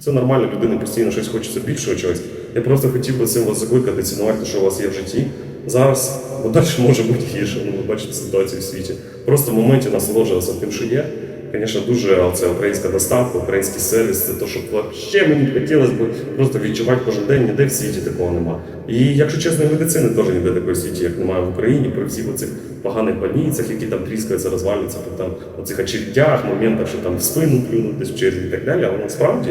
Це нормально, людини постійно щось хочеться більшого чогось. Я просто хотів би цим вас закликати, цінувати, що у вас є в житті. Зараз, бо далі може бути гірше, ну ви бачите ситуацію в світі. Просто в моменті насолоджуватися тим, що є. Звісно, дуже це українська доставка, український сервіс, це те, що ще мені хотілося б просто відчувати кожен день, ніде в світі такого нема. І якщо чесно, медицини теж ніде такої світі, як немає в Україні, при всіх оцих поганих больницях, які там тріскаються, розвалюються, при там оцих очередях, моментах, що там в спину плюнуть десь в черзі і так далі. Але насправді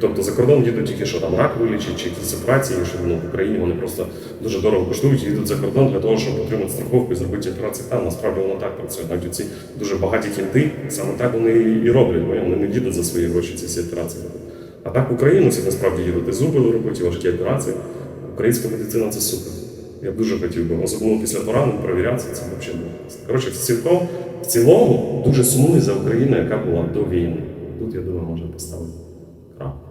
тобто за кордон їдуть тільки що там рак вилічить чи якісь операції, що ну, в Україні вони просто дуже дорого коштують, їдуть за кордон для того, щоб отримати страховку і зробити операції там. Насправді воно так працює. Навіть ці дуже багаті кінти, саме так вони і роблять. бо Вони не їдуть за свої гроші ці всі операції. А так в Україну всі насправді їдуть і зуби робити, і важкі операції. Українська медицина це супер. Я дуже хотів би, особливо після поранень, перевірятися, це взагалі було. Коротше, в цілком, в цілому дуже сумую за Україну, яка була до війни. Тут, я думаю, можна поставити крапку.